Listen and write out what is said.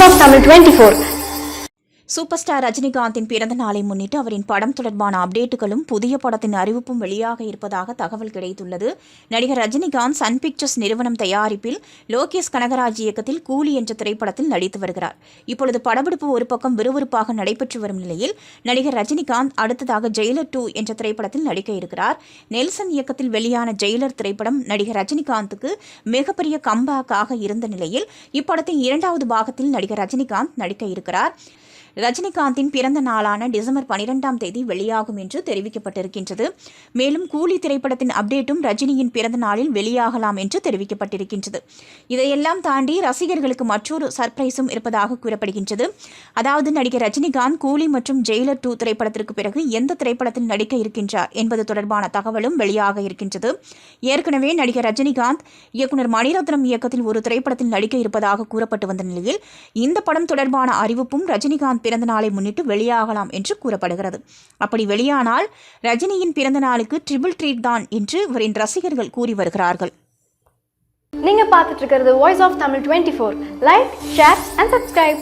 Of Tamil 24. Super star ரஜினிகாந்தின் பிறந்த நாளை முன்னிட்டு அவரின் படம் தொடர்பான அப்டேட்டுகளும் புதிய படத்தின் அறிவிப்பும் வெளியாக இருப்பதாக தகவல் கிடைத்துள்ளது. நடிகர் ரஜினிகாந்த் சன் பிக்சர்ஸ் நிறுவனம் தயாரிப்பில் லோகேஷ் கனகராஜ் இயக்கத்தில் கூலி என்ற திரைப்படத்தில் நடித்து வருகிறார். இப்பொழுது படப்பிடிப்பு ஒரு பக்கம் விறுவிறுப்பாக நடைபெற்று வரும் நிலையில் நடிகர் ரஜினிகாந்த் அடுத்ததாக ஜெயிலர் டூ என்ற திரைப்படத்தில் நடிக்க இருக்கிறார். நெல்சன் இயக்கத்தில் வெளியான ஜெயிலர் திரைப்படம் நடிகர் ரஜினிகாந்துக்கு மிகப்பெரிய கம்பேக்காக இருந்த நிலையில் இப்படத்தின் இரண்டாவது பாகத்தில் நடிகர் ரஜினிகாந்த் நடிக்க இருக்கிறார். ரஜினிகாந்தின் பிறந்த நாளான டிசம்பர் பனிரெண்டாம் தேதி வெளியாகும் என்று தெரிவிக்கப்பட்டிருக்கின்றது. மேலும் கூலி திரைப்படத்தின் அப்டேட்டும் ரஜினியின் பிறந்த நாளில் வெளியாகலாம் என்று தெரிவிக்கப்பட்டிருக்கின்றது. இதையெல்லாம் தாண்டி ரசிகர்களுக்கு மற்றொரு சர்ப்ரைஸும் இருப்பதாக கூறப்படுகின்றது. அதாவது நடிகர் ரஜினிகாந்த் கூலி மற்றும் ஜெயிலர் டூ திரைப்படத்திற்கு பிறகு எந்த திரைப்படத்தில் நடிக்க இருக்கின்றார் என்பது தொடர்பான தகவலும் வெளியாக இருக்கின்றது. ஏற்கனவே நடிகர் ரஜினிகாந்த் இயக்குனர் மணிரத்னம் இயக்கத்தில் ஒரு திரைப்படத்தில் நடிக்க இருப்பதாக கூறப்பட்டு வந்த நிலையில் இந்த படம் தொடர்பான அறிவிப்பும் ரஜினிகாந்த் பிறந்த நாளை முன்னிட்டு வெளியாகலாம் என்று கூறப்படுகிறது. அப்படி வெளியானால் ரஜினியின் பிறந்த நாளுக்கு ட்ரிபிள் ட்ரீட் தான் என்று இவரின் ரசிகர்கள் கூறி வருகிறார்கள். நீங்க பார்த்துட்டு இருக்கிறது voice of Tamil twenty four like share and subscribe